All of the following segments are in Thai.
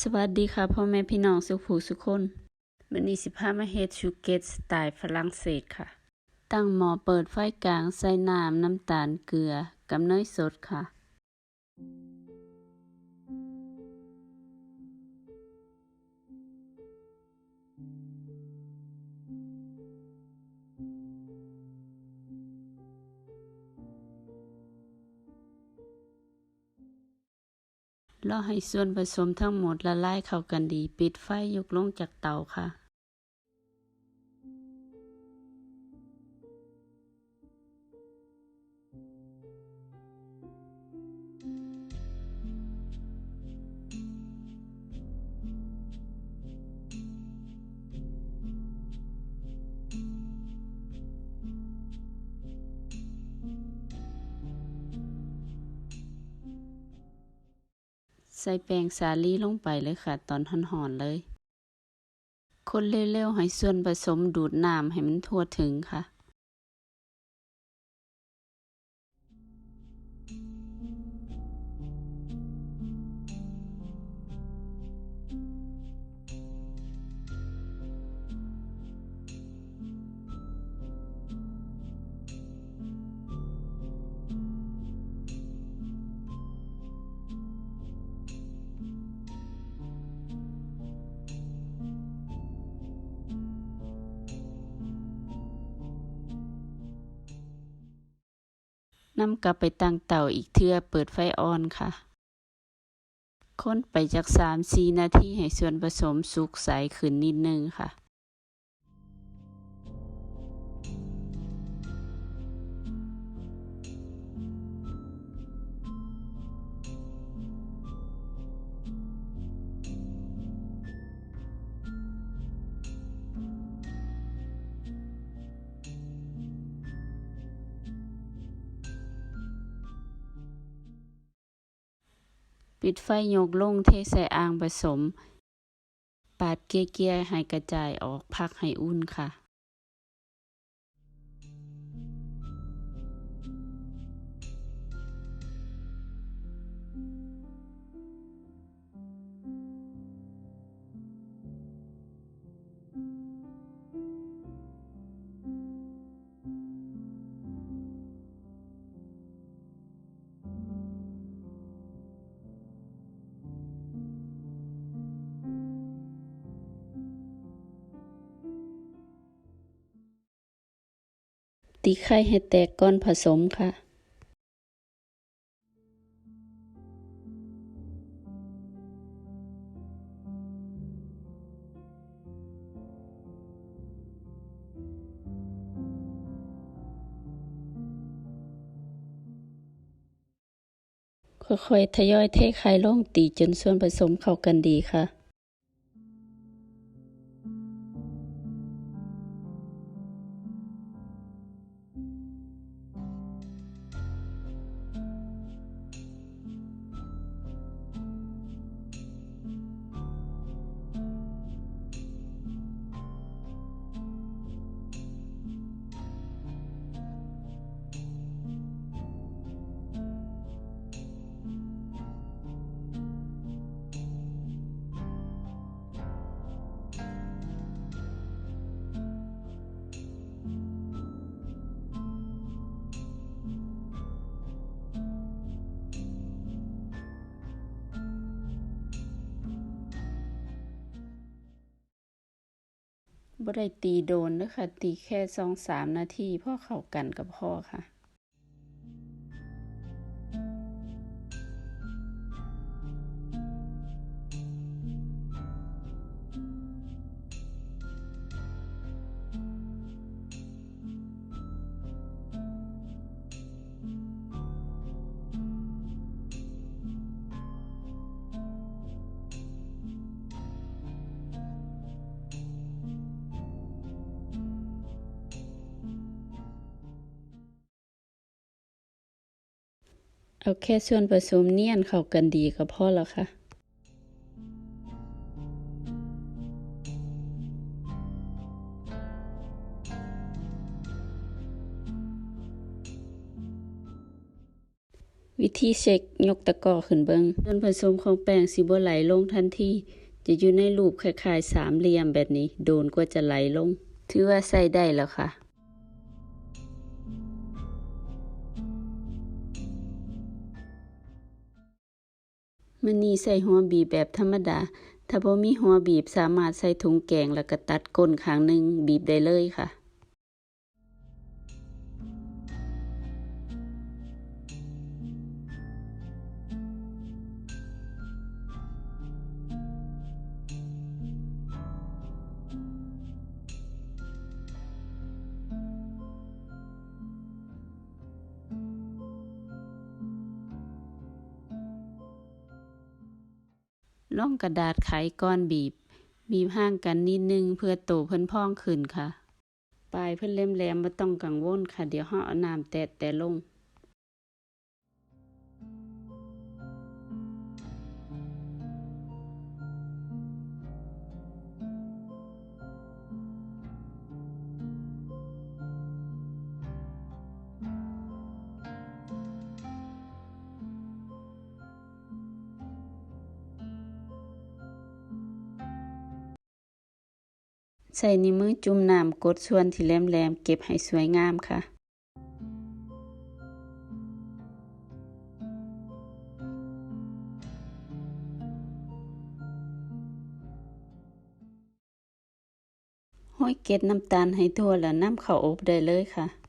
สวัสดีค่ะพ่อแม่พี่น้องสุขูสุขคนวันนี้สิพามาเฮ็ดชูเกตสไตล์ฝรั่งเศสค่ะ ตั้งหม้อเปิดไฟกลางใส่น้ำน้ำตาลเกลือกับเนยสดค่ะ ล่อให้ส่วนผสมทั้งหมดละลายเข้ากันดี ปิดไฟยกลงจากเตาค่ะ ใส่แป้งสาลีลงไปเลยค่ะ ตอนห่อนๆเลย คนเร็วๆให้ส่วนผสมดูดน้ำให้มันทั่วถึงค่ะ นำกลับไปตั้งเตาอีกเทื่อเปิดไฟอ่อนค่ะ ค้นไปจากสามสีนาทีให้ส่วนผสมสุกใสขึ้นนิดนึงค่ะ ปิดไฟยกลงเทใส่อ่างผสม ปาดเกี้ยๆให้กระจายออกพักให้อุ่นค่ะ ตีไข่ให้แตกก้อนผสมค่ะ ค่อยๆ ทยอยเทไข่ลงตีจนส่วนผสมเข้ากันดีค่ะ บ่ได้ตีโดนนะคะตีแค่สองสามนาทีพ่อเข้ากันกับพ่อค่ะ เอาแค่ส่วนผสมเนียนเข้ากันดีก็พอแล้วค่ะวิธีเช็คยกตะก้อขึ้นเบิงส่วนผสมของแป้งสิบ่ไหลลงทันทีจะอยู่ในรูปคล้ายๆสามเหลี่ยมแบบนี้ โดนกว่าจะไหลลง ถือว่าใส่ได้แล้วค่ะ มันนี่ใส่หัวบีบแบบธรรมดา ถ้าบ่มีหัวบีบสามารถใส่ถุงแกงแล้วก็ตัดก้นข้างหนึ่งบีบได้เลยค่ะ ล่องกระดาษไขก้อนบีบ บีบห่างกันนิดนึงเพื่อโตเพิ่นพองขึ้นค่ะ ปลายเพิ่นแหลมบ่ต้องกังวลค่ะ เดี๋ยวเฮาเอาน้ำแตะแต่ลง ใส่นิ้วมือจุ่มน้ำกดส่วนที่แหลมๆเก็บให้สวยงามค่ะ ห้อยเกล็ดน้ำตาลให้ทั่วแล้วนำเข้าอบได้เลยค่ะ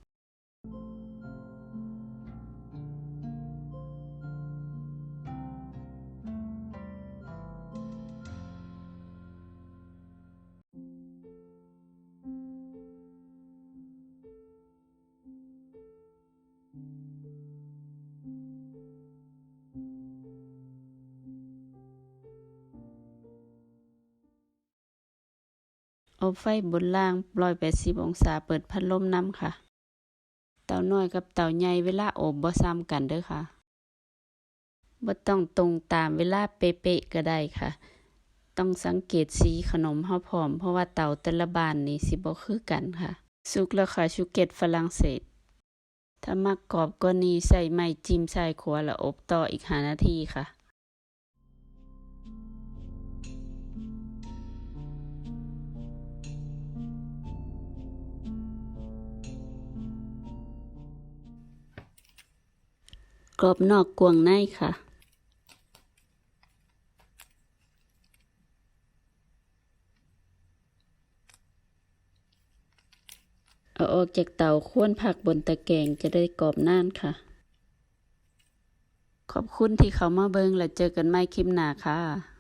อบไฟบนล่าง180องศาเปิดพัดลมน้ำค่ะ เต่าน้อยกับเต่าใหญ่เวลาอบบ่ซ้ำกันเด้อค่ะบ่ต้องตรงตามเวลาเป๊ะๆก็ได้ค่ะ ต้องสังเกตสีขนมเฮาพร้อม เพราะว่าเต่าแต่ละบ้านนี่สิบ่คือกันค่ะ สุกแล้วค่ะชูเกตฝรั่งเศส ถ้ามักกรอบกว่านี้ใส่ไม้จิ้มใส่ขัวแล้วอบต่ออีก5นาทีค่ะ กรอบนอกกวงในค่ะ เอาออกจากเตาข้วนผักบนตะแกรงจะได้กรอบน่านค่ะ ขอบคุณที่เขามาเบิงและเจอกันใหม่คลิปหน้าค่ะ